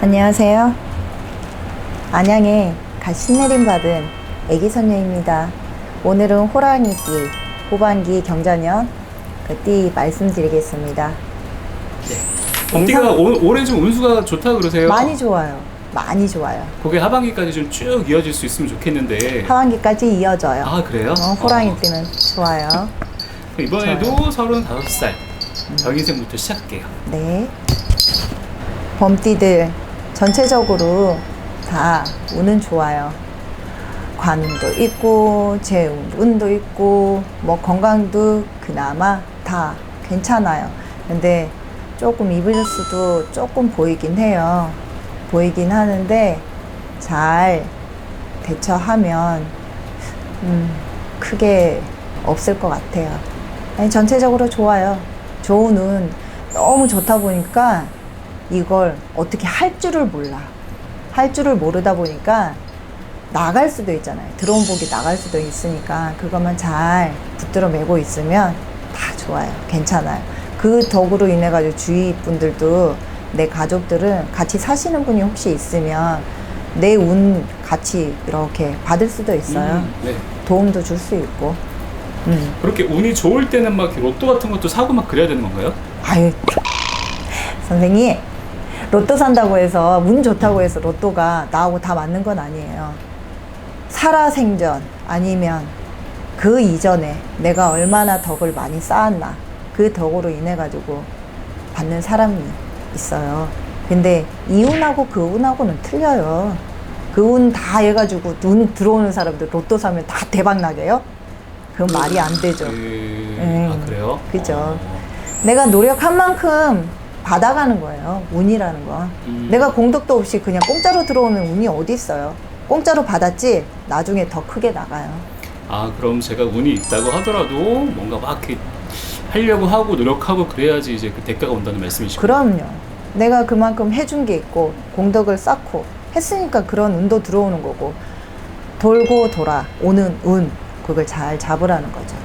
안녕하세요. 안양에 갓 신내림 받은 애기 선녀입니다. 오늘은 호랑이띠 후반기 경자년 그띠 말씀드리겠습니다. 범띠가 올- 올해 좀 운수가 좋다 그러세요? 많이 좋아요. 많이 좋아요. 그게 하반기까지 좀 쭉 이어질 수 있으면 좋겠는데. 하반기까지 이어져요. 아 그래요? 어, 호랑이띠는 좋아요. 어, 이번에도 35살 병인생부터 시작할게요. 네. 범띠들 전체적으로 다 운은 좋아요. 관운도 있고 재운도 있고 뭐 건강도 그나마 다 괜찮아요. 근데 조금 수도 조금 보이긴 해요. 보이긴 하는데 잘 대처하면 음, 크게 없을 것 같아요. 아니, 전체적으로 좋아요. 좋은 운 너무 좋다 보니까 이걸 어떻게 할 줄을 몰라. 할 줄을 모르다 보니까 나갈 수도 있잖아요. 들어온 복이 나갈 수도 있으니까 그것만 잘 붙들어 매고 있으면 다 좋아요. 괜찮아요. 그 덕으로 인해 가지고 주위 분들도 내 가족들은 같이 사시는 분이 혹시 있으면 내 운 같이 이렇게 받을 수도 있어요. 음, 네. 도움도 줄 수 있고. 음. 그렇게 운이 좋을 때는 막 로또 같은 것도 사고 막 그래야 되는 건가요? 아유, 선생님, 로또 산다고 해서, 운 좋다고 해서 로또가 나하고 다 맞는 건 아니에요. 살아생전, 아니면 그 이전에 내가 얼마나 덕을 많이 쌓았나, 그 덕으로 인해 가지고 받는 사람이 있어요. 근데 이 운하고 그 운하고는 틀려요. 그 운 다 해가지고 눈 들어오는 사람들 로또 사면 다 대박 나게요? 그건 말이 안 되죠. 그... 음, 아 그래요? 그죠. 어. 내가 노력한 만큼 받아가는 거예요. 운이라는 건. 음. 내가 공덕도 없이 그냥 공짜로 들어오는 운이 어디 있어요. 공짜로 받았지 나중에 더 크게 나가요. 아 그럼 제가 운이 있다고 하더라도 뭔가 막 이렇게 하려고 하고 노력하고 그래야지 이제 그 대가가 온다는 말씀이시죠? 그럼요. 내가 그만큼 해준 게 있고 공덕을 쌓고 했으니까 그런 운도 들어오는 거고 돌고 돌아 오는 운 그걸 잘 잡으라는 거죠.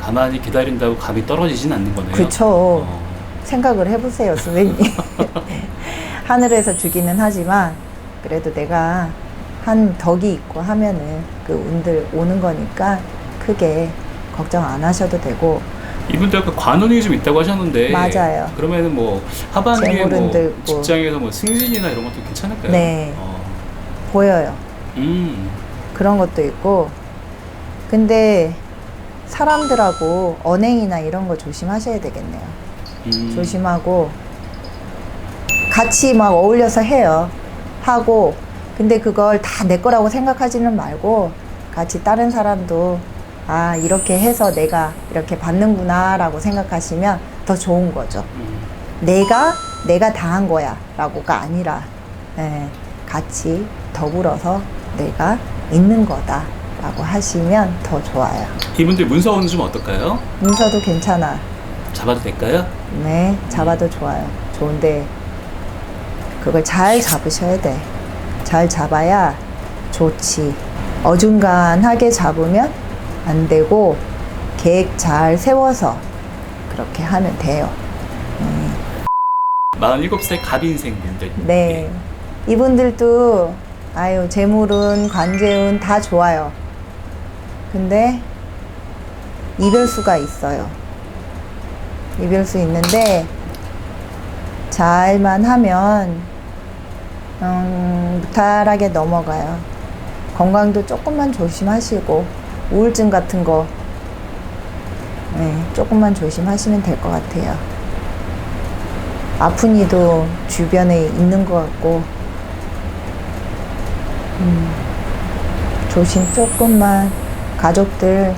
가만히 기다린다고 감이 떨어지진 않는 거네요. 어. 생각을 해보세요, 선생님. 하늘에서 주기는 하지만 그래도 내가 한 덕이 있고 하면은 그 운들 오는 거니까 크게 걱정 안 하셔도 되고 이분도 아까 관운이 좀 있다고 하셨는데 맞아요. 그러면은 뭐 하반기에 뭐 들고. 직장에서 뭐 승진이나 이런 것도 괜찮을까요? 네. 어. 보여요. 음. 그런 것도 있고 근데 사람들하고 언행이나 이런 거 조심하셔야 되겠네요. 음. 조심하고 같이 막 어울려서 해요. 하고 근데 그걸 다 내 거라고 생각하지는 말고 같이 다른 사람도 아 이렇게 해서 내가 이렇게 받는구나라고 생각하시면 더 좋은 거죠. 음. 내가 내가 다 한 거야라고가 아니라 예, 같이 더불어서 내가 있는 거다라고 하시면 더 좋아요. 이분들 문서운은 좀 어떨까요? 문서도 괜찮아. 잡아도 될까요? 네, 잡아도 좋아요. 좋은데 그걸 잘 잡으셔야 돼. 잘 잡아야 좋지. 어중간하게 잡으면 안 되고 계획 잘 세워서 그렇게 하면 돼요. 47살 갑인생 분들. 네. 이분들도 아유 재물운 관제운 다 좋아요. 근데 이별 수가 있어요. 이별수 있는데 잘만 하면 음, 무탈하게 넘어가요. 건강도 조금만 조심하시고 우울증 같은 거 네, 조금만 조심하시면 될 것 같아요. 아픈 이도 주변에 있는 것 같고, 음, 조심 조금만, 가족들,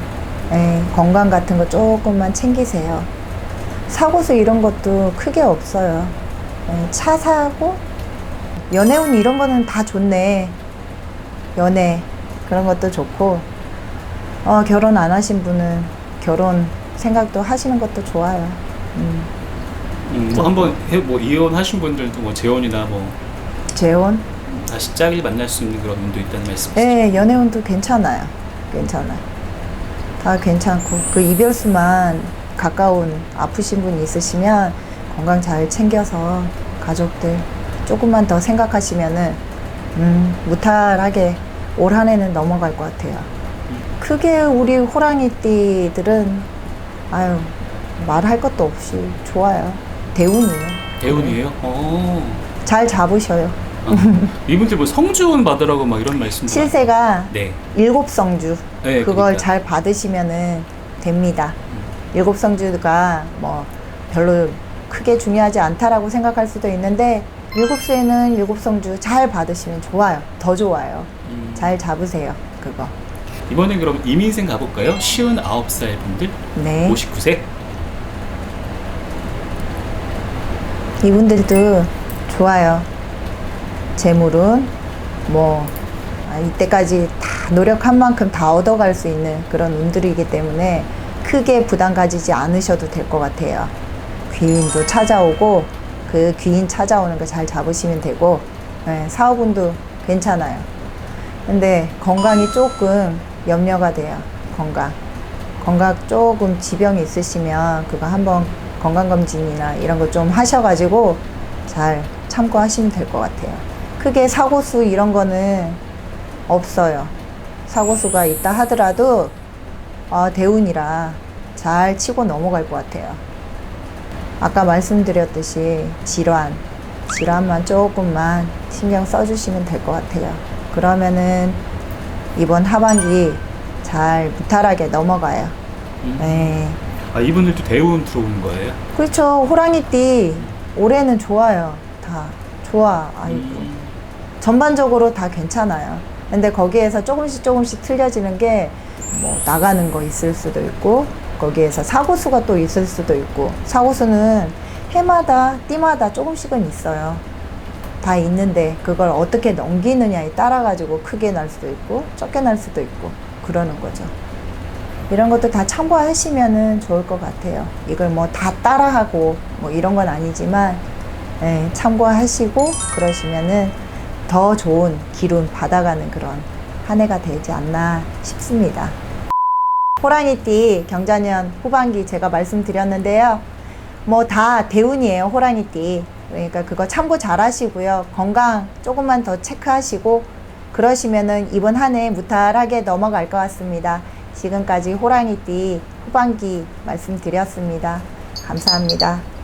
예, 건강 같은 거 조금만 챙기세요. 사고수 이런 것도 크게 없어요. 예, 차 사고, 연애운 이런 거는 다 좋네. 연애, 그런 것도 좋고, 어, 결혼 안 하신 분은 결혼 생각도 하시는 것도 좋아요. 음. 음, 뭐 한번 해, 뭐 이혼하신 분들도 뭐 재혼이나 뭐 재혼? 다시 짝을 만날 수 있는 그런 운도 있다는 말씀이시죠? 네, 연애운도 괜찮아요. 괜찮아요. 다 괜찮고 그 이별수만 가까운 아프신 분 있으시면 건강 잘 챙겨서 가족들 조금만 더 생각하시면은 음, 무탈하게 올 한 해는 넘어갈 것 같아요. 크게 우리 호랑이띠들은 아유 말할 것도 없이 좋아요. 대운이에요. 대운이에요? 어. 잘 잡으셔요. 아, 이분들 뭐 성주운 받으라고 막 이런 말씀도. 칠세가 네. 일곱 성주 네, 그걸 그러니까요. 잘 받으시면은 됩니다. 일곱 성주가 뭐 별로 크게 중요하지 않다라고 생각할 수도 있는데 일곱 수에는 일곱 성주 잘 받으시면 좋아요. 더 좋아요. 음. 잘 잡으세요. 그거. 이번에 그럼 이민생 가볼까요? 쉬운 아홉 살 분들, 네. 59세. 이분들도 좋아요. 재물은 뭐 아, 이때까지 다 노력한 만큼 다 얻어갈 수 있는 그런 운들이기 때문에 크게 부담 가지지 않으셔도 될 것 같아요. 귀인도 찾아오고 그 귀인 찾아오는 거 잘 잡으시면 되고 예, 사업운도 괜찮아요. 근데 건강이 조금 염려가 돼요. 건강. 건강 조금 지병이 있으시면 그거 한번 건강검진이나 이런 거 좀 하셔가지고 잘 참고하시면 될 것 같아요. 크게 사고수 이런 거는 없어요. 사고수가 있다 하더라도 아, 대운이라 잘 치고 넘어갈 것 같아요. 아까 말씀드렸듯이 질환, 질환만 조금만 신경 써주시면 될 것 같아요. 그러면은 이번 하반기 잘 무탈하게 넘어가요. 음. 네. 아, 이분들도 대운 들어오는 거예요? 그렇죠. 호랑이띠 올해는 좋아요. 다 좋아. 아이고. 음. 전반적으로 다 괜찮아요. 근데 거기에서 조금씩 조금씩 틀려지는 게 뭐 나가는 거 있을 수도 있고 거기에서 사고수가 또 있을 수도 있고 사고수는 해마다 띠마다 조금씩은 있어요. 다 있는데 그걸 어떻게 넘기느냐에 따라 가지고 크게 날 수도 있고 적게 날 수도 있고 그러는 거죠. 이런 것도 다 참고하시면은 좋을 것 같아요. 이걸 뭐 다 따라하고 뭐 이런 건 아니지만 예, 참고하시고 그러시면은 더 좋은 기운 받아가는 그런 한 해가 되지 않나 싶습니다. 호랑이띠 경자년 후반기 제가 말씀드렸는데요. 뭐 다 대운이에요, 호랑이띠. 그러니까 그거 참고 잘 하시고요. 건강 조금만 더 체크하시고 그러시면은 이번 한 해 무탈하게 넘어갈 것 같습니다. 지금까지 호랑이띠 후반기 말씀드렸습니다. 감사합니다.